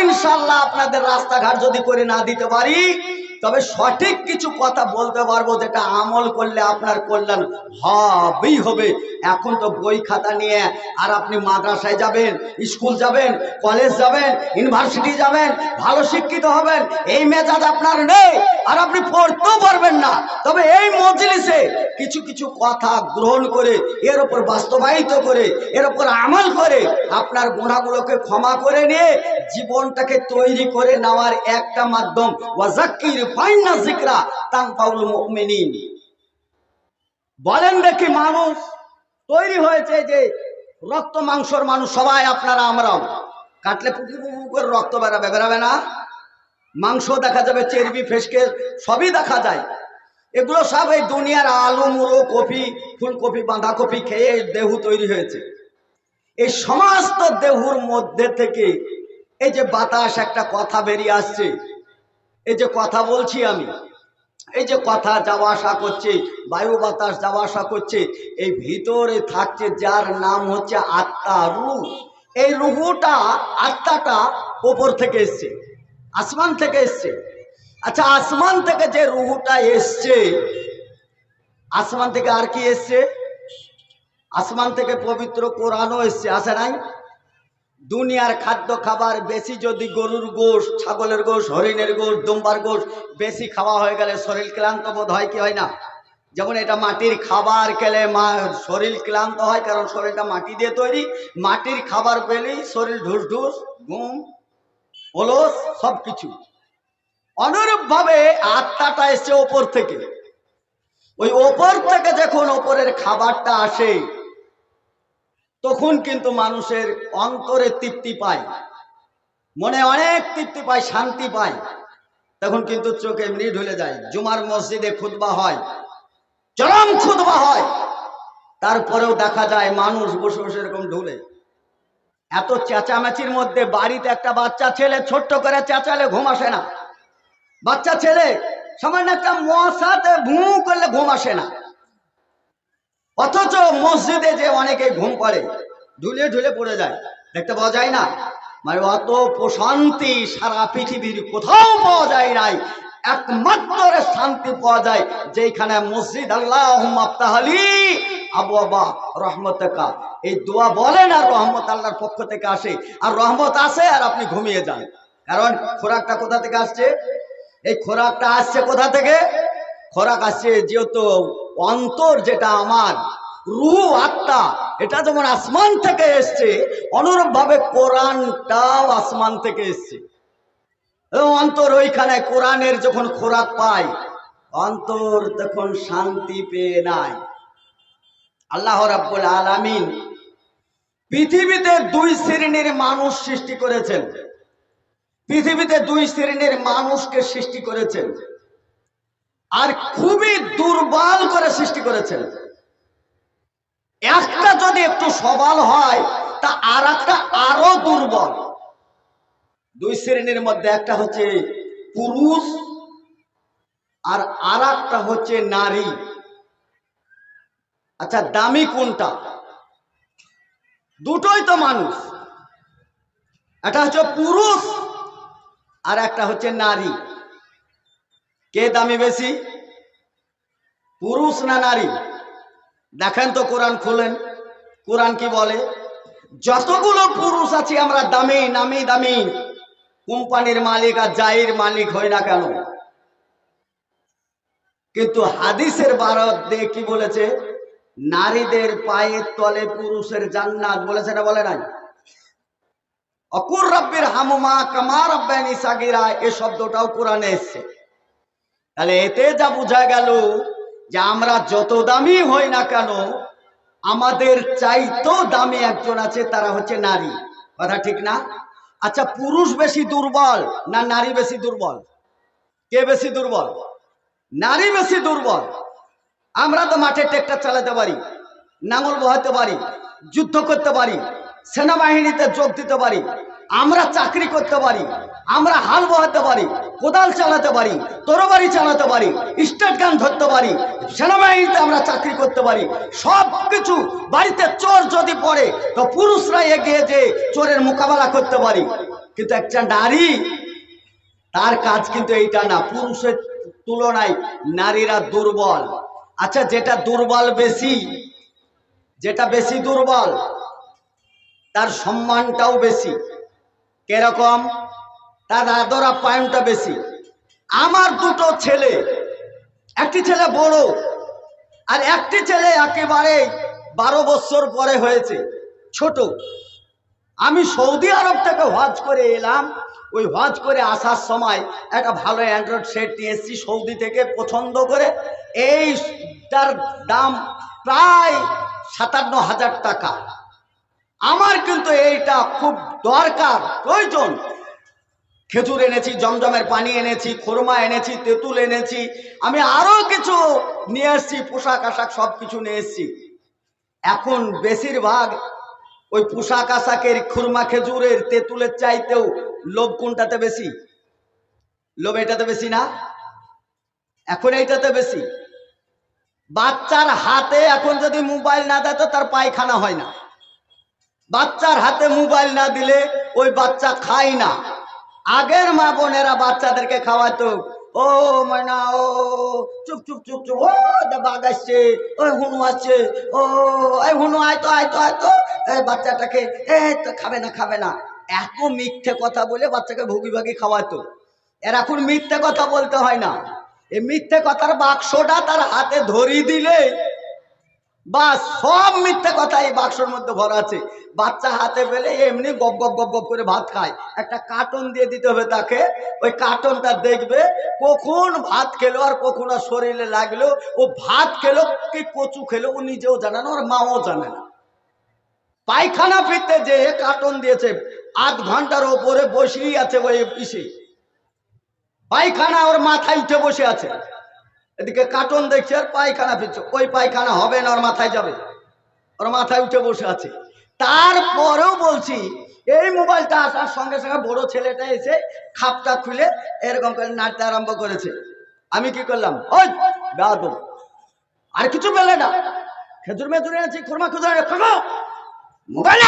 ইনশাল্লাহ আপনাদের রাস্তাঘাট যদি করে না দিতে পারি তবে সঠিক কিছু কথা বলতে পারব যেটা আমল করলে আপনার কল্যাণ হবেই হবে। এখন তো বই খাতা নিয়ে আর আপনি মাদ্রাসায় যাবেন, স্কুল যাবেন, কলেজ যাবেন, ইউনিভার্সিটি যাবেন, ভালো শিক্ষিত হবেন, এই মেজাজ আপনার নেই আর আপনি পড়তেও পারবেন না। তবে এই মজলিসে কিছু কিছু কথা গ্রহণ করে, এর ওপর বাস্তবায়িত করে, এর ওপর আমল করে আপনার গুণাগুলোকে ক্ষমা করে নিয়ে জীবনটাকে তৈরি করে নেওয়ার একটা মাধ্যম ওয়াজাক্কির ফাইনা জিকরা তানফাউল মুমিনিন। বলেন দেখি মানুষ তৈরি হয়েছে যে রক্ত মাংসর মানুষ সবাই আপনারা আমরাও কাটলে পুকু পুকু করে রক্ত বেরাবে বেরাবে না। মাংস দেখা যাবে, চেরবি, ফেসকে সবই দেখা যায়। এগুলো সব এই দুনিয়ার আলু মুড়ো কপি, ফুলকপি, বাঁধাকপি খেয়ে দেহু তৈরি হয়েছে। এই সমস্ত দেহুর মধ্যে থেকে এই যে বাতাস একটা কথা বেরিয়ে আসছে এই যে কথা বলছি আমি, এই যে কথা যাওয়া আসা করছে, বায়ু বাতাস যাওয়া আসা করছে, এই ভিতরে থাকছে যার নাম হচ্ছে আত্মা রু এই রুহুটা, আত্মাটা ওপর থেকে এসছে, আসমান থেকে এসছে। আচ্ছা আসমান থেকে যে রুহুটা এসছে, আসমান থেকে আর কি এসছে? আসমান থেকে পবিত্র কোরআনও এসছে আসে নাই? দুনিয়ার খাদ্য খাবার বেশি যদি গরুর গোশ, ছাগলের গোশ, হরিণের গোশ, দুম্বার গোশ বেশি খাওয়া হয়ে গেলে শরীর ক্লান্ত বোধ হয় কি হয় না? যেমন এটা মাটির খাবার খেলে মা, শরীর ক্লান্ত হয় কারণ শরীরটা মাটি দিয়ে তৈরি। মাটির খাবার পেলেই শরীর ঢুস ঢুস ঘুম, অলস সব কিছু অনুরূপভাবে আত্মাটা এসছে ওপর থেকে। ওই ওপর থেকে যখন ওপরের খাবারটা আসে তখন কিন্তু মানুষের অন্তরে তৃপ্তি পায়। মনে অনেক তৃপ্তি পায়, শান্তি পায়। তখন কিন্তু চোখ এমনি ঢুলে যায়, জুমার মসজিদে খুতবা হয়, চরম খুতবা হয়। তারপরেও দেখা যায় মানুষ বসে বসে এরকম ঢুলে। এত চেঁচামেচির মধ্যে বাড়িতে একটা বাচ্চা ছেলে ছোট্ট করে চেঁচালে ঘুম আসে না। বাচ্চা ছেলে সামান্য একটা মশাতে ভু করলে ঘুম আসে না। অথচ মসজিদে যে অনেকে ঘুম পড়ে ঢুলে ঢুলে পড়ে যায়, দেখতে পাওয়া যায় না। মানে অত প্রশান্তি সারা পৃথিবীর কোথাও পাওয়া যায় নাই। একমাত্র শান্তি পাওয়া যায় যেখানে মসজিদ আল্লাহ আফতাহালি আবু আবা রহমতকা। এই দোয়া বলেন আর রহমত আল্লাহর পক্ষ থেকে আসে। আর রহমত আসে আর আপনি ঘুমিয়ে যান। কারণ খোরাকটা কোথা থেকে আসছে? এই খোরাকটা আসছে কোথা থেকে? খোরাক আসছে যেহেতু অন্তর যেটা আমার রুহ আত্মা, এটা যেমন আসমান থেকে এসছে অনুরূপ ভাবে কোরআনটাও আসমান থেকে এসছে। অন্তর ওইখানে কোরআনের যখন খোরাক পায় অন্তর তখন শান্তি পেয়ে নাই। আল্লাহ রাব্বুল আলামিন পৃথিবীতে দুই শ্রেণির মানুষ সৃষ্টি করেছেন। পৃথিবীতে দুই শ্রেণির মানুষকে সৃষ্টি করেছেন। আর খুবই দুর্বল করে সৃষ্টি করেছেন। একটা যদি একটু সবল হয়, তা আর একটা আরও দুর্বল। দুই শ্রেণির মধ্যে একটা হচ্ছে পুরুষ আর আর একটা হচ্ছে নারী। আচ্ছা দামি কোনটা? দুটোই তো মানুষ। একটা হচ্ছে পুরুষ আর একটা হচ্ছে নারী। কে দামি বেশি? পুরুষ না নারী? দেখেন তো কোরআন খুলেন। কোরআন কি বলে? যতগুলো পুরুষ আছে আমরা দামি, নামি দামি। কোম্পানির মালিক আর জাইর মালিক হই না কেন? কিন্তু হাদিসের বারত দিয়ে কি বলেছে? নারীদের পায়ের তলে পুরুষের জান্নাত বলেছে না বলে নাই? অকুর রব্বির হামুমা কামা রব্বানি সাগিরা, এ শব্দটাও কোরআনে এসছে। তাহলে এতে যা বোঝা গেল যে আমরা যত দামি হই না কেন, আমাদের চাইতো দামি একজন আছে, তারা হচ্ছে নারী। কথা ঠিক না? আচ্ছা পুরুষ বেশি দুর্বল না নারী বেশি দুর্বল? কে বেশি দুর্বল? নারী বেশি দুর্বল। আমরা তো মাঠে ট্রেক্টর চালাতে পারি, নাঙল বহাতে পারি, যুদ্ধ করতে পারি, সেনাবাহিনীতে যোগ দিতে পারি আমরা চাকরি করতে পারি, আমরা হাল বহাতে পারি, কোদাল চালাতে পারি, তরবারি চালাতে পারি, স্টেট গান ধরতে পারি, সেনাবাহিনীতে আমরা চাকরি করতে পারি সব কিছু বাড়িতে চোর যদি পড়ে, তো পুরুষরা এগিয়ে যে চোরের মোকাবেলা করতে পারি। কিন্তু একটা নারী, তার কাজ কিন্তু এইটা না, পুরুষের তুলনায় নারীরা দুর্বল। আচ্ছা যেটা দুর্বল বেশি, যেটা বেশি দুর্বল, তার সম্মানটাও বেশি। কীরকম? তার আদর পায়নটা বেশি। আমার দুটো ছেলে, একটি ছেলে বড় আর একটি ছেলে একেবারে বারো বছর পরে হয়েছে, ছোট। আমি সৌদি আরব থেকে হজ করে এলাম। ওই হজ করে আসার সময় একটা ভালো অ্যান্ড্রয়েড সেট নিয়ে এসেছি সৌদি থেকে পছন্দ করে। এইটার দাম প্রায় সাতান্ন হাজার টাকা। আমার কিন্তু এইটা খুব দরকার। প্রয়োজন। খেজুর এনেছি, জমজমের পানি এনেছি, খুরমা এনেছি, তেঁতুল এনেছি। আমি আরও কিছু নিয়ে এসছি, পোশাক আশাক সব কিছু নিয়ে এসছি। এখন বেশিরভাগ ওই পোশাক আশাকের, খুরমা খেজুরের, তেঁতুলের চাইতেও লোভ কোনটাতে বেশি? লোভ এটাতে বেশি না? এখন এইটাতে বেশি। বাচ্চার হাতে এখন যদি মোবাইল না দেয় তো তার পায়খানা হয় না। বাচ্চার হাতে মোবাইল না দিলে ওই বাচ্চা খায় না। আগের মা বোনেরা বাচ্চাদেরকে খাওয়াতো, ও ময়না, ও, চুপ চুপ চুপ চুপ, ও বাঘ আসছে ওই হুনু আসছে, ও, এই হুনু, আয় তো আয় তো আয় তো, এই বাচ্চাটাকে, এ, তো খাবে না খাবে না। এত মিথ্যে কথা বলে বাচ্চাকে ভুগি ভাগি খাওয়াতো। এর এখন মিথ্যে কথা বলতে হয় না। এই মিথ্যে কথার বাক্সটা তার হাতে ধরিয়ে দিলে বা সব মিথ্যে কথা এই বাক্সর মধ্যে ভরা আছে। বাচ্চা হাতে পেলে এমনি গপ গপ গপ গপ করে ভাত খায়। একটা কার্টন দিয়ে দিতে হবে তাকে। ওই কার্টনটা দেখবে, কখন ভাত খেলো আর কখন আর শরীরে লাগল। ও ভাত খেলো কি কচু খেলো, ও নিজেও জানে না, ওর মাও জানে না। পায়খানা ফিরতে যে কার্টন দিয়েছে, আধ ঘণ্টার ওপরে বসেই আছে ওই ইসে। পায়খানা ওর মাথায় উঠে বসে আছে। এদিকে কার্টুন দেখছে আর পায়খানা ফিরছে। ওই পায়খানা হবে না, ওর মাথায় যাবে। ওর মাথায় উঠে বসে আছে। তারপরেও বলছি, এই মোবাইলটা আসার সঙ্গে সঙ্গে বড় ছেলেটা এসে খাপটা খুলে এরকম করে নাড়তে আরম্ভ করেছে। আমি কি করলাম? ওই বেদ আর কিছু পেলে না। খেজুর মেজুর এনেছি, খুরমা খাব? Mobile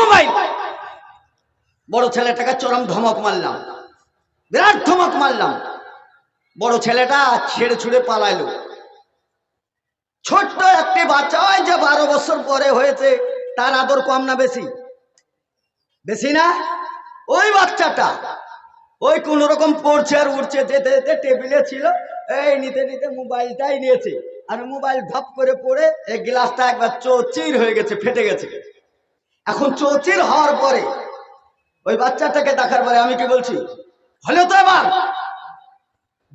mobile! বড় ছেলেটাকে চরম ধমক মারলাম। বিরাট ধমক মারলাম। বড় ছেলেটা ছেড়ে ছুড়ে পালাইলো। ছোট্ট একটি বাচ্চা, ওই যে বারো বছর পরে হয়েছে, তার আদর কম না বেশি? বেশি না? ওই বাচ্চাটা, ওই কোন রকম পড়ছে আর উঠছে যেতে যেতে টেবিলে ছিল, এই নিতে নিতে মোবাইলটাই নিয়েছে। আর মোবাইল ধপ করে পড়ে, এই গ্লাসটা একবার চৌচির হয়ে গেছে, ফেটে গেছে। এখন চৌচির হওয়ার পরে, ওই বাচ্চাটাকে দেখার পরে আমি কি বলছি? হলো তো এবার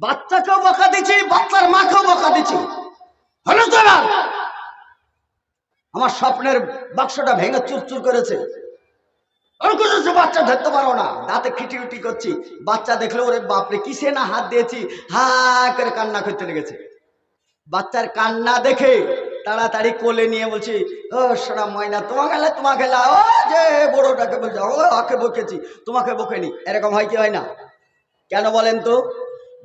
বাচ্চাকেও বকা দিচ্ছি, বাচ্চার মাকেও বকা দিচ্ছি। হলো তো এবার আমার স্বপ্নের বাক্সটা ভেঙে চুরচুর করেছে। বাচ্চা ধরতে পারো না। দাঁতে খিটি উটি করছি। বাচ্চা দেখলে, ওরে বাপরে, কিসে না হাত দিয়েছি? হা করে কান্না করতে লেগেছে বাচ্চার কান্না দেখে তাড়াতাড়ি কোলে নিয়ে বলছি, ও সোনা ময়না, তোমাকে গেলে তোমাকে লা, ও যে বড়টাকে বলছে, ও ওকে বকেছি, তোমাকে বকেনি। এরকম হয় কি হয় না? কেন বলেন তো?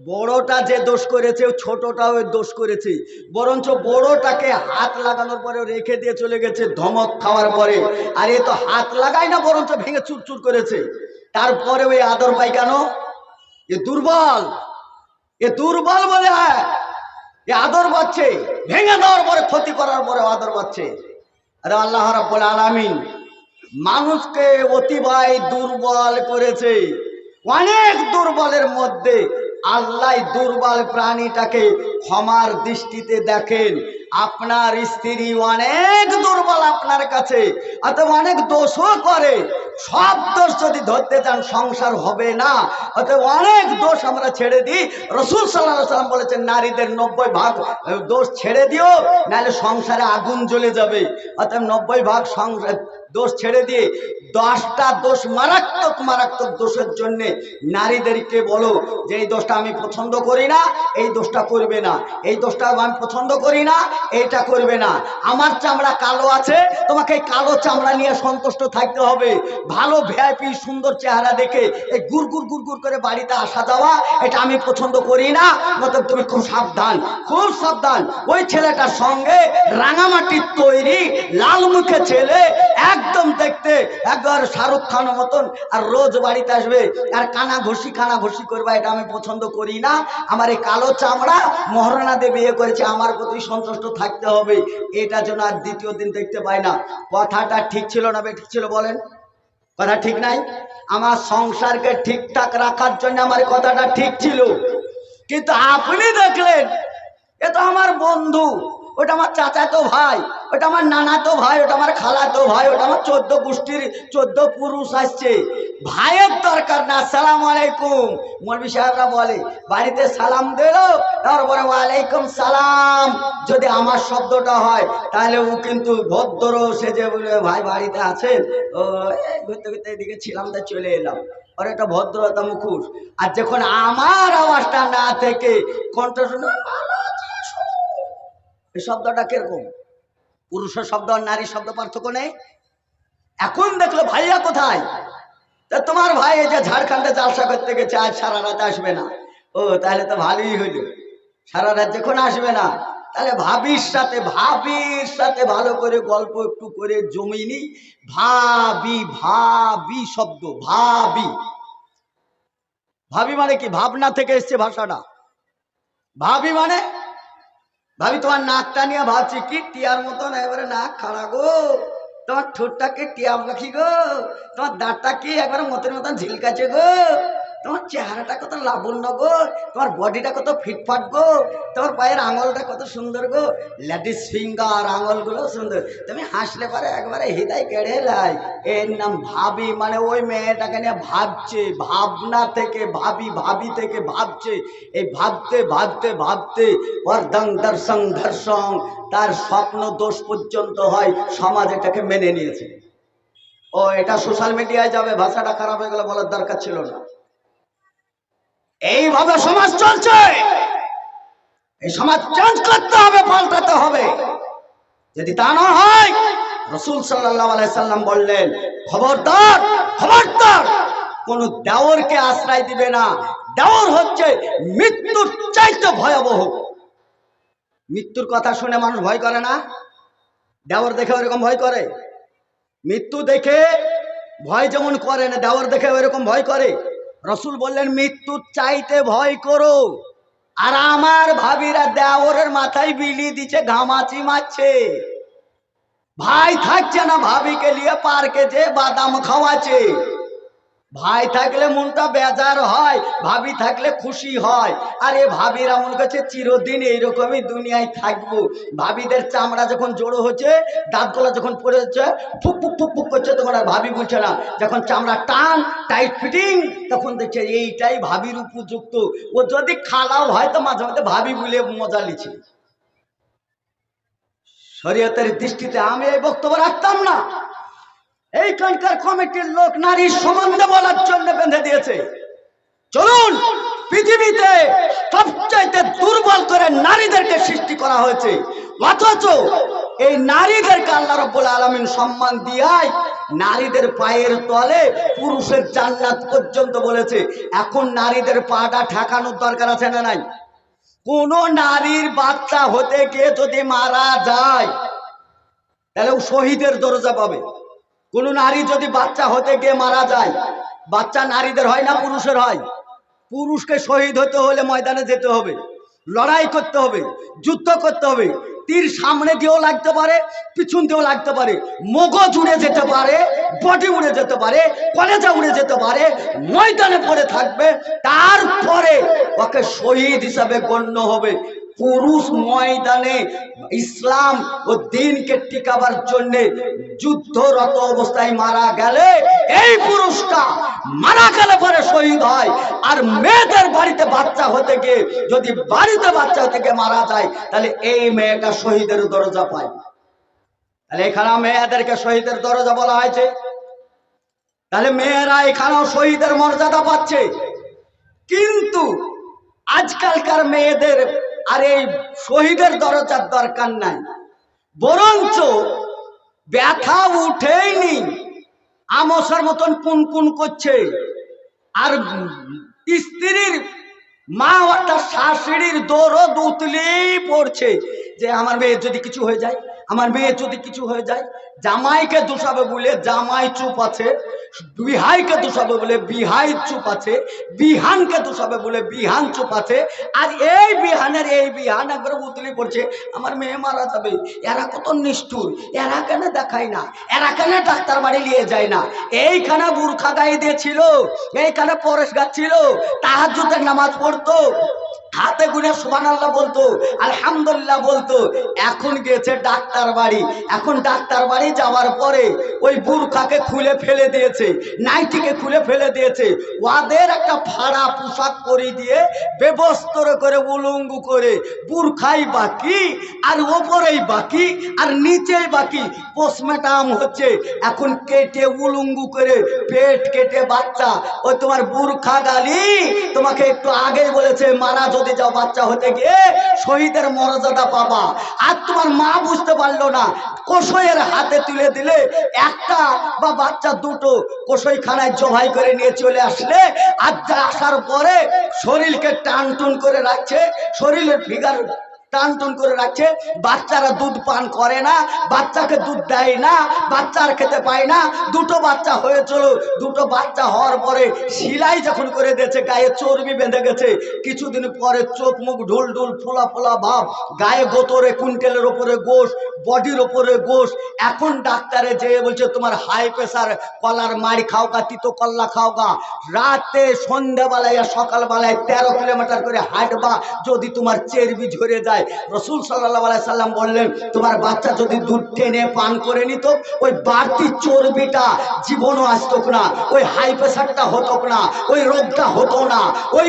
বড়টা যে দোষ করেছে, ছোটটাও দোষ করেছে। বরঞ্চ বড়টাকে হাত লাগানোর পরে রেখে দিয়ে চলে গেছে ধমক খাওয়ার পরে। আর এ তো হাত লাগায় না, বরঞ্চ ভেঙে চুরচুর করেছে। তারপরে ওই আদর পাই কেন? এ দুর্বল। এ দুর্বল বলে হয় এ আদর পাচ্ছে। ভেঙে দেওয়ার পরে, ক্ষতি করার পরে আদর পাচ্ছে। আরে আল্লাহ রাব্বুল আলামিন, মানুষকে অতিবাই দুর্বল করেছে। অনেক দুর্বলের মধ্যে আল্লাহ দুর্বল প্রাণীটাকে ক্ষমার দৃষ্টিতে দেখেন। আপনার স্ত্রী অনেক দুর্বল আপনার কাছে অনেক দোষও করে। সব দোষ যদি ধরতে চান, সংসার হবে না। অতএব অনেক দোষ আমরা ছেড়ে দিই। রসুল সাল্লাহ সাল্লাম বলেছেন, নারীদের নব্বই ভাগ দোষ ছেড়ে দিও, নাহলে সংসারে আগুন জ্বলে যাবে। অতএব নব্বই ভাগ সংসার দোষ ছেড়ে দিয়ে, দশটা দোষ মারাত্মক মারাত্মক দোষের জন্য নারীদেরকে বলো যে, এই দোষটা আমি পছন্দ করি না, এই দোষটা করবে না। এই দোষটা আমি পছন্দ করি না, এইটা করবে না। আমার চামড়া কালো আছে, তোমাকে এই কালো চামড়া নিয়ে সন্তুষ্ট থাকতে হবে। ভালো ভিআইপি সুন্দর চেহারা দেখে এই গুর গুর করে বাড়িতে আসা যাওয়া, এটা আমি পছন্দ করি না। মতলব তুমি খুব সাবধান খুব সাবধান। ওই ছেলেটার সঙ্গে রাঙামাটির তৈরি, লাল মুখে ছেলে, একদম দেখতে একবার শাহরুখ খানের মতন, আর রোজ বাড়িতে আসবে। আর কানা ঘষি কানা ঘষি করবা, এটা আমি পছন্দ করি না। আমার এই কালো চামড়া, মহারানা দিয়ে বিয়ে করেছে, আমার প্রতি সন্তুষ্ট থাকতে হবে। এটা যেন আর দ্বিতীয় দিন দেখতে পাই না। কথাটা ঠিক ছিল না বে, ঠিক ছিল বলেন। কথা ঠিক নাই? আমার সংসারকে ঠিকঠাক রাখার জন্য আমার কথাটা ঠিক ছিল। কিন্তু আপনি দেখলেন, এ তো আমার বন্ধু। ওটা আমার চাচাতো ভাই, ওটা আমার নানাতো ভাই, ওটা আমার খালাতো ভাই, ওটা আমার চোদ্দ গোষ্ঠীর চোদ্দ পুরুষ আসছে। ভাইয়ের দরকার না, সালাম আলাইকুম। মৌলবি সাহেবরা বলে, বাড়িতে সালাম দিল, তারপরে ওয়ালাইকুম সালাম। যদি আমার শব্দটা হয়, তাহলে ও কিন্তু ভদ্র সেজে বলে, ভাই, বাড়িতে আছেন? ও, এই ঘুরতে ঘুরতে এদিকে ছিলাম, তাই চলে এলাম। আর একটা ভদ্রতা মুখোশ। আর যখন আমার আওয়াজটা না থেকে কণ্ঠ শুনে, ভালো? এই শব্দটা কীরকম? পুরুষের শব্দ আর নারীর শব্দ পার্থক্য নেই? এখন দেখল ভাইয়া কোথায়? তা তোমার ভাই এই যে ঝাড়খণ্ডে জালসা করতে গেছে, আজ সারা রাত আসবে না। ও, তাহলে তো ভালোই হইল। সারা রাত যখন আসবে না, তাহলে ভাবির সাথে ভাবির সাথে ভালো করে গল্প একটু করে জমিনি ভাবি ভাবি শব্দ, ভাবি। ভাবি মানে কি? ভাবনা থেকে এসছে ভাষাটা। ভাবি মানে ভাবি, তোমার নাকটা নিয়ে ভাবছি, কি টিয়ার মতন এবারে নাক খাড়া গো। তোমার ঠোঁটটাকে টিয়া পাখি গো? তোমার দাঁতটা কি একবারে মতের মতন ঝিলকাছে গো? তোমার চেহারাটা কত লাবণ্য গো, তোমার বডিটা কত ফিটফাট গো, তোমার পায়ের আঙুলটা কত সুন্দর গো লেডিস ফিঙ্গার আঙুলগুলো সুন্দর। তুমি হাসলে পারে একবারে হৃদয় কেড়ে লাই এর নাম ভাবি মানে ওই মেয়েটাকে নিয়ে ভাবছে, ভাবনা থেকে, ভাবি ভাবি থেকে ভাবছে। এই ভাবতে ভাবতে ভাবতে ওর দং দর্শন ধর্ষণ তার স্বপ্ন দোষ পর্যন্ত হয়, সমাজ এটাকে মেনে নিয়েছে। ও, এটা সোশ্যাল মিডিয়ায় যাবে, ভাষাটা খারাপ হয়ে গেলে বলার দরকার ছিল না। এইভাবে সমাজ চলছে। এই সমাজ চেঞ্জ করতে হবে, পাল্টাতে হবে। যদি তা না হয়, রসুল সাল্লাম বললেন, খবরদার খবরদার, কোন দেওরকে আশ্রয় দিবে না। দেওর হচ্ছে মৃত্যুর চাইতে ভয়াবহ। মৃত্যুর কথা শুনে মানুষ ভয় করে না? দেওর দেখে ওরকম ভয় করে? মৃত্যু দেখে ভয় যেমন করে না, দেওর দেখে ওইরকম ভয় করে? রসুল বললেন মৃত্যুর চাইতে ভয় করো। আর আমার ভাবিরা দেওরের মাথায় বিলি দিচ্ছে, ঘামাচি মারছে। ভাই থাকছে না, ভাবিকে নিয়ে পার্কে যে বাদাম খাওয়াচ্ছে। ভাই থাকলে মনটা বেজার হয়, ভাবি থাকলে খুশি হয়। আর ভাবিরা মনে করছে চিরদিন এইরকমই দুনিয়ায় থাকব। ভাবিদের চামড়া যখন জড়ো হচ্ছে, দাঁতগুলো যখন পড়ে যাচ্ছে, ফুক ফুক ফুক ফুক করছে, তখন আর ভাবি বলছে না। যখন চামড়া টান টাইট ফিটিং তখন দেখছে এইটাই ভাবির উপযুক্ত। ও যদি খালাও হয়, তো মাঝে মাঝে ভাবি বলে মজা লিছে শরীয়তের দৃষ্টিতে আমি এই বক্তব্য রাখতাম না। এইখানকার কমিটির লোক নারীর সম্বন্ধে বলার জন্য বেঁধে দিয়েছে। চলুন, পৃথিবীতে সবচাইতে দুর্বল করে নারীদেরকে সৃষ্টি করা হয়েছে। অথচ এই নারীদেরকে আল্লাহ রব্বুল আলমিন সম্মান দিয়াই নারীদের পায়ের তলে পুরুষের জান্নাত পর্যন্ত বলেছে। এখন নারীদের পাটা ঠেকানোর দরকার আছে না নাই? কোন নারীর বাচ্চা হতে গিয়ে যদি মারা যায়, তাহলে শহীদের দরজা পাবে। কোন নারী যদি বাচ্চা হতে গিয়ে মারা যায়, বাচ্চা নারীদের হয় না পুরুষের হয়? পুরুষকে শহীদ হতে হলে ময়দানে যেতে হবে, লড়াই করতে হবে, যুদ্ধ করতে হবে, তীর সামনে দিয়েও লাগতে পারে, পিছন দিয়েও লাগতে পারে, মগজ উড়ে যেতে পারে, বডি উড়ে যেতে পারে, কলেজা উড়ে যেতে পারে, ময়দানে পড়ে থাকবে, তারপরে ওকে শহীদ হিসাবে গণ্য হবে। পুরুষ ময়দানে ইসলাম ও দিনকে টিকাবার জন্য যুদ্ধরত অবস্থায় মারা গেলে এই পুরুষটা মারা গেলে পরে শহীদ হয়। আর মেয়েদের বাড়িতে বাচ্চা হতে গিয়ে যদি বাড়িতে বাচ্চা হতে গিয়ে মারা যায়, তাহলে এই মেয়েটা শহীদের দরজা পায়। তাহলে এখানে মেয়েদেরকে শহীদের দরজা বলা হয়েছে। তাহলে মেয়েরা এখানেও শহীদের মর্যাদা পাচ্ছে। কিন্তু আজকালকার মেয়েদের আর এই শহীদের দরজার দরকার নাই। বরঞ্চ ব্যথা উঠেইনি আমসার মতন কুন কুন করছে। আর স্ত্রীর মা অর্থাৎ শাশুড়ির দৌড় দুতলেই পড়ছে। যে আমার মেয়ের যদি কিছু হয়ে যায়, আমার মেয়ের যদি কিছু হয়ে যায়, জামাইকে দোষাবে বলে জামাই চুপ আছে, বিহাইকে দোষাবে বলে বিহাই চুপ আছে, বিহানকে দোষাবে বলে বিহান চুপ আছে, আর এই বিহানের এই বিহান একবার উতলি পড়ছে, আমার মেয়ে মারা যাবে, এরা কত নিষ্ঠুর, এরা কেন দেখায় না, এরা কেন ডাক্তার বাড়ি নিয়ে যায় না, এইখানে বুর্খা গায়ে দিয়েছিল, এইখানে পরেশ গাচ্ছিল তাহাজুদের নামাজ পড়তো হাতে গুনে সুবান আল্লাহ বলতো, আলহামদুলিল্লাহ বলতো, এখন গেছে ডাক্তার বাড়ি। এখন ডাক্তার বাড়ি যাওয়ার পরে ওই বুরখাকে খুলে ফেলে দিয়েছে, নাইটিকে খুলে ফেলে দিয়েছে। ওদের একটা ভাড়া পোশাক পরিয়ে দিয়ে ব্যবস্তর করে উলঙ্গু করে, বুরখাই বাকি, আর ওপরেই বাকি, আর নিচেই বাকি। পোস্টমেটাম হচ্ছে, এখন কেটে উলঙ্গু করে পেট কেটে বাচ্চা ওই তোমার বুরখা গালি তোমাকে একটু আগেই বলেছে, মারা যদি যাও বাচ্চা হতে গিয়ে শহীদের মর্যাদা পাবা। আর তোমার মা বুঝতে পারল না, কষইয়ের হাতে তুলে দিলে একটা বা বাচ্চা দুটো কষইখানায় জবাই করে নিয়ে চলে আসলে, আর আসার পরে শরীরকে টান টুন করে রাখছে, শরীরের ফিগার টান টুন করে রাখছে। বাচ্চারা দুধ পান করে না, বাচ্চাকে দুধ দেয় না, বাচ্চার খেতে পায় না। দুটো বাচ্চা হয়ে হয়েছিল দুটো বাচ্চা হওয়ার পরে সিলাই যখন করে দিয়েছে, গায়ে চর্বি বেঁধে গেছে। কিছুদিন পরে চোখ মুখ ঢুল ঢুল, ফোলা ফোলা ভাব, গায়ে গোতরে, কুইন্টেলের ওপরে গোশ, বডির ওপরে গোশ। এখন ডাক্তারে যেয়ে বলছে, তোমার হাই প্রেসার কলার মারি খাও গা, তিতো কল্লা খাও গা। রাতে সন্ধ্যাবেলায় আর সকালবেলায় তেরো কিলোমিটার করে হাঁটবা। যদি তোমার চেরবি ঝরে যায় রসুল সাল্লাম বললেন, তোমার বাচ্চা যদি দুধ টেনে পান করে নিত, ওই বাড়তি চর্বিটা জীবনও আসতো না, ওই হাই প্রেশারটা হতো না, ওই রোগটা হতো না, ওই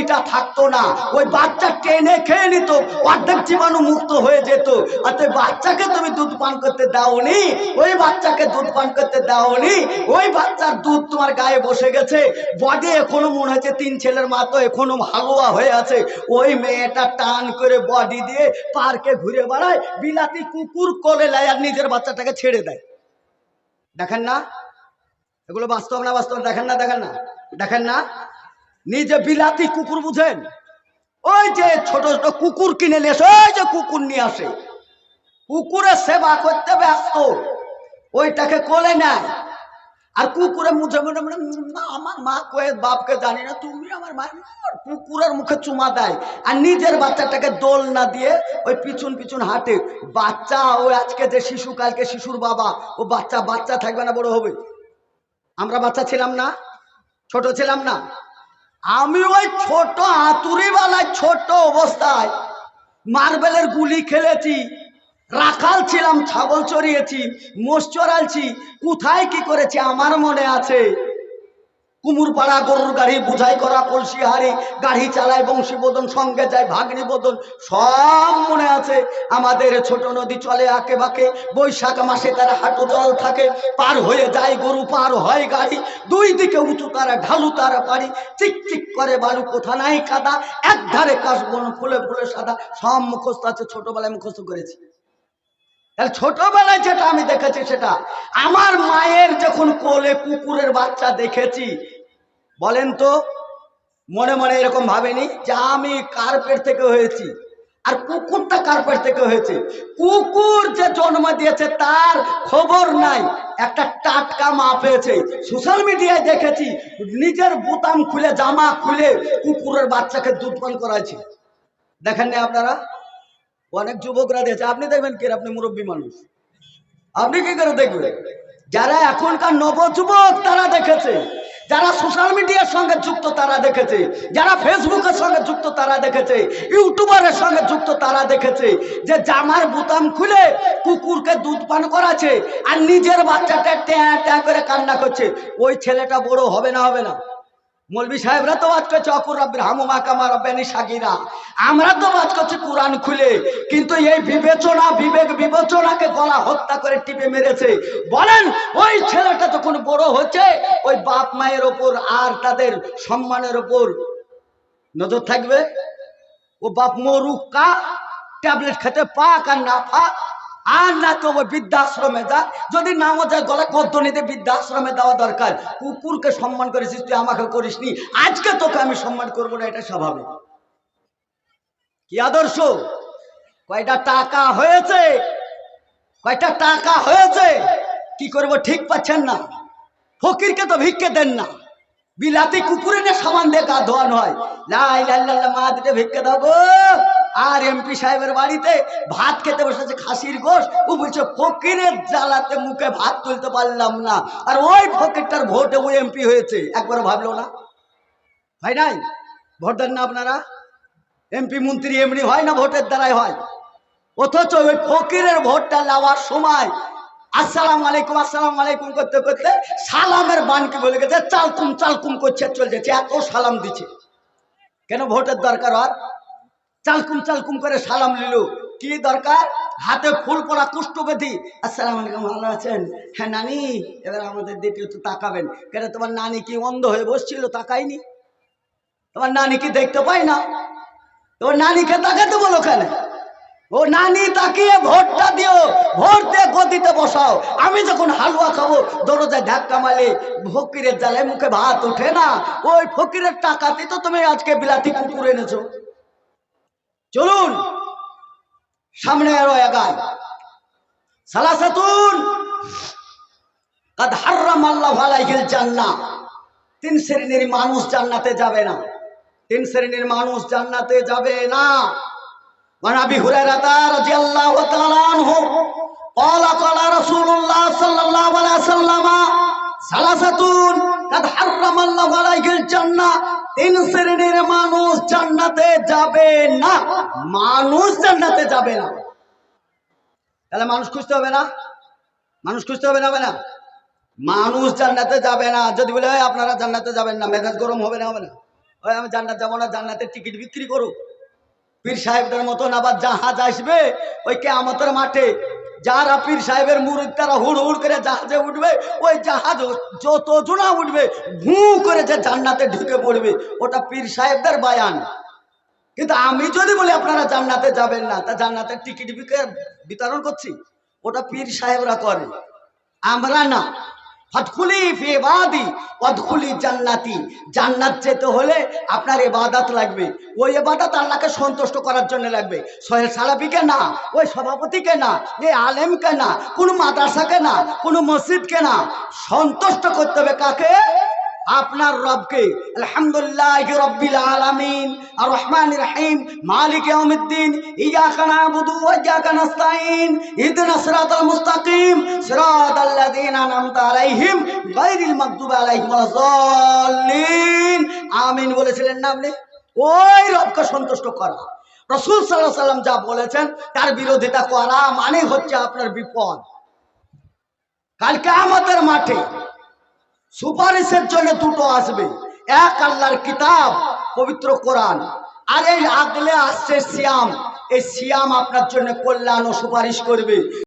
ইটা থাকতো না, ওই বাচ্চা টেনে খেয়ে নিত, অর্ধেক জীবাণু মুক্ত হয়ে যেত। অর্থাৎ বাচ্চাকে তুমি দুধ পান করতে দাওনি, ওই বাচ্চাকে দুধ পান করতে দাওনি, ওই বাচ্চার দুধ তোমার গায়ে বসে গেছে, বডি এখনও মনে হচ্ছে তিন ছেলের মা তো এখনও হালুয়া হয়ে আছে, ওই মেয়েটা টান করে বডি দিয়ে পার্কে ঘুরে বেড়ায় বিলাতি কুকুর কোলে লায় আর নিজের বাচ্চাটাকে ছেড়ে দেয়। দেখেন না? এগুলো বাস্তব না বাস্তব? দেখেন না দেখেন না? দেখেন না? নিজে বিলাতি কুকুর বুঝেন? ওই যে ছোট ছোট কুকুর কিনে নিয়ে আসে ওই যে কুকুর নিয়ে আসে। কুকুরের সেবা করতে ব্যস্ত। ওইটাকে কোলে নেয়। আর কুকুরে মুখে মনে মনে "না, আমার মা কয়ে বাপকে জানি না তুমি আমার মা কুকুরের মুখে চুমা দেয়। আর নিজের বাচ্চাটাকে দোল না দিয়ে ওই পিছন পিছন হাঁটে। বাচ্চা ওই আজকে যে শিশু কালকে শিশুর বাবা ও বাচ্চা বাচ্চা থাকবে না বড় হবে। আমরা বাচ্চা ছিলাম না ছোট ছিলাম না। আমি ওই ছোট হাতুড়িওয়ালায় ছোট অবস্থায় মার্বেলের গুলি খেলেছি। রাখাল ছিলাম, ছাগল চড়িয়েছি, মোষ চড়ালছি, কোথায় কি করেছি আমার মনে আছে? কুমুরপাড়া গরুর গাড়ি, বুঝাই করা কলসি হাড়ি, গাড়ি চালায় বংশী বোদন সঙ্গে যায় ভাগ্নি বোদন সব মনে আছে। আমাদের ছোট নদী চলে আঁকে বাঁকে, বৈশাখ মাসে তার হাঁটু জল থাকে, পার হয়ে যায় গরু, পার হয় গাড়ি, দুই দিকে উঁচু তারা ঢালু তারা পারি চিক চিক করে বালু, কোথা নাই কাদা এক ধারে কাশবন, ফুলে ফুলে সাদা, সব মুখস্থ আছে, ছোটবেলায় মুখস্থ করেছি। তাহলে ছোটবেলায় যেটা আমি দেখেছি সেটা, আমার মায়ের যখন কোলে কুকুরের বাচ্চা দেখেছি, বলেন তো, মনে মনে এরকম ভাবেনি যে আমি কার্পেট থেকে হয়েছি, আর কুকুরটা কার্পেট থেকে হয়েছে। কুকুর যে জন্ম দিয়েছে তার খবর নাই, একটা টাটকা মা পেয়েছে। সোশ্যাল মিডিয়ায় দেখেছি, নিজের বোতাম খুলে, জামা খুলে কুকুরের বাচ্চাকে দুধ পান করাইছে। দেখেননি আপনারা? অনেক যুবকরা দিয়েছে আপনি দেখবেন কি আপনি মুরব্বী মানুষ। আপনি কি করে দেখবেন? যারা এখনকার নব যুবক তারা দেখেছে। যারা সোশ্যাল মিডিয়ার সঙ্গে যুক্ত, তারা দেখেছে। যারা ফেসবুকের সঙ্গে যুক্ত, তারা দেখেছে। ইউটিউবারের সঙ্গে যুক্ত, তারা দেখেছে। যে জামার বোতাম খুলে কুকুরকে দুধ পান করাছে আর নিজের বাচ্চাটা ট্যাঁ ট্যাঁ করে কান্না করছে। ওই ছেলেটা বড় হবে না হবে না। মৌলবি সাহেবরা তো বাজ করছে অকুর রব্বির হামুমা কামা রব্বানি সাগিরা। আমরা তো বাজ করছি কোরআন খুলে। কিন্তু এই বিবেচনা, বিবেক বিবেচনাকে গলা হত্যা করে টিপে মেরেছে। বলেন, ওই ছেলেটা যখন বড় হচ্ছে ওই বাপ মায়ের ওপর আর তাদের সম্মানের ওপর নজর থাকবে? ও বাপ মরুক কা, ট্যাবলেট খেতে পাক আর না পাক। আর না তো বৃদ্ধাশ্রমে যা। যদি নাও যায় গলা কদ্দনিতে বৃদ্ধাশ্রমে দেওয়া দরকার। কুকুরকে সম্মান করেছিস, তুই আমাকে করিস নি আজকে তোকে আমি সম্মান করব না, এটা স্বাভাবিক। কি আদর্শ? কয়টা টাকা হয়েছে? কয়টা টাকা হয়েছে? কি করব, ঠিক পাচ্ছেন না। ফকিরকে তো ভিক্ষে দেন না। বিলাতি কুকুরে নিয়ে সামান দিয়ে গা ধোয়ানো হয়। লাই লাল্লাহ মা দিতে ভিক্ষে গো। আর এমপি সাহেবের বাড়িতে ভাত খেতে বসেছে খাসির গোশ। ও বলছে, ফকিরের জ্বালাতে মুখে ভাত তুলতে পারলাম না। আর ওই ফকিরটার ভোটে ওই এমপি হয়েছে। একবার ভাবলো না। হয় নাই? ভোট দেন না আপনারা? এমপি মন্ত্রী এমনি হয় না ভোটের দ্বারাই হয়? অথচ ওই ফকিরের ভোটটা নেওয়ার সময় আসসালাম আলাইকুম আসসালাম আলাইকুম করতে করতে সালামের বানকে বলে গেছে, চালকুম চালকুম করছে চলে যাচ্ছে এত সালাম দিচ্ছে। কেন ভোটের দরকার আর? চালকুম চালকুম করে সালাম নিল। কি দরকার? হাতে ফুল পরা কুষ্ঠবেধি আসসালাম আলাইকুম, ভালো আছেন? হ্যাঁ নানি, এবার আমাদের দিকে একটু তাকাবেন। কেন তোমার নানি কি অন্ধ হয়ে বসছিল? তাকাইনি তোমার নানি কি দেখতে পাই না? তোমার নানিকে তাকাতে বলো কেন? ও নানি, তাকিয়ে ভোটটা দিও। ভোট দিয়ে গদিতে বসাও। আমি যখন হালুয়া খাব, দরজায় ধাক্কা মারলে ফকিরের জ্বালায় মুখে ভাত ওঠে না। ওই ফকিরের টাকাতে তো তুমি আজকে বিলাতি কুকুর এনেছো। চলুন সামনে আরো এগায় সালাসাতুন কাদ হাররাম আল্লাহ আলাইহিল জান্নাহ তিন শ্রেণীর মানুষ জান্নাতে যাবে না তিন শ্রেণীর মানুষ জান্নাতে যাবে না وعن ابي هريره رضي الله تعالى عنه قال قال رسول الله صلى الله عليه وسلم ثلاثه قد حرم الله عليه الجنه তিন শ্রেণির মানুষ জান্নাতে যাবে না। মানুষ জান্নাতে যাবে না। তাহলে মানুষ খুঁজতে হবে না? মানুষ খুঁজতে হবে না হবে না? মানুষ জান্নাতে যাবে না। যদি বলে "এই, আপনারা জান্নাতে যাবেন না মেজাজ গরম হবে না হবে না। ওই আমি জান্নাত যাব না জান্নাতের টিকিট বিক্রি করুক পীর সাহেবদের মতন আবার জাহাজ আসবে ওই কে আমাদের মাঠে। যারা পীর সাহেবের মুরুদ তারা হুড় হুড় করে জাহাজে উঠবে, ওই জাহাজ যত জোনা উঠবে, ভু করে যে জান্নাতে ঢুকে পড়বে, ওটা পীর সাহেবদের বায়ান। কিন্তু আমি যদি বলি আপনারা জান্নাতে যাবেন না, তা জান্নাতের টিকিট বিতরণ করছি, ওটা পীর সাহেবরা করে। আমরা না ফটকুলি ফেবাদি জান্নাতি। হলে আপনার এবাদাত লাগবে। ওই এবাদাত সন্তুষ্ট করার লাগবে। না, ওই সভাপতিকে না আলেমকে না, কোনো না, কোনো মসজিদকে না। সন্তুষ্ট করতে হবে কাকে? আপনার রবকে, আলহামদুলিল্লাহ আর রহমান রহিম, মালিক নাস্তাইন মুস্তাকিম আমিন বলেছিলেন না আপনি? ওই রবকে সন্তুষ্ট করা। রসুল আলাইহি সাল্লাম যা বলেছেন, তার বিরোধিতা করা মানে হচ্ছে আপনার বিপদ। কালকে আমাদের মাঠে সুপারিশের জন্য দুটো আসবে। এক আল্লাহর কিতাব, পবিত্র কোরআন। আর এই আগলে আসছে সিয়াম। এই সিয়াম আপনার জন্য কল্যাণ ও সুপারিশ করবে।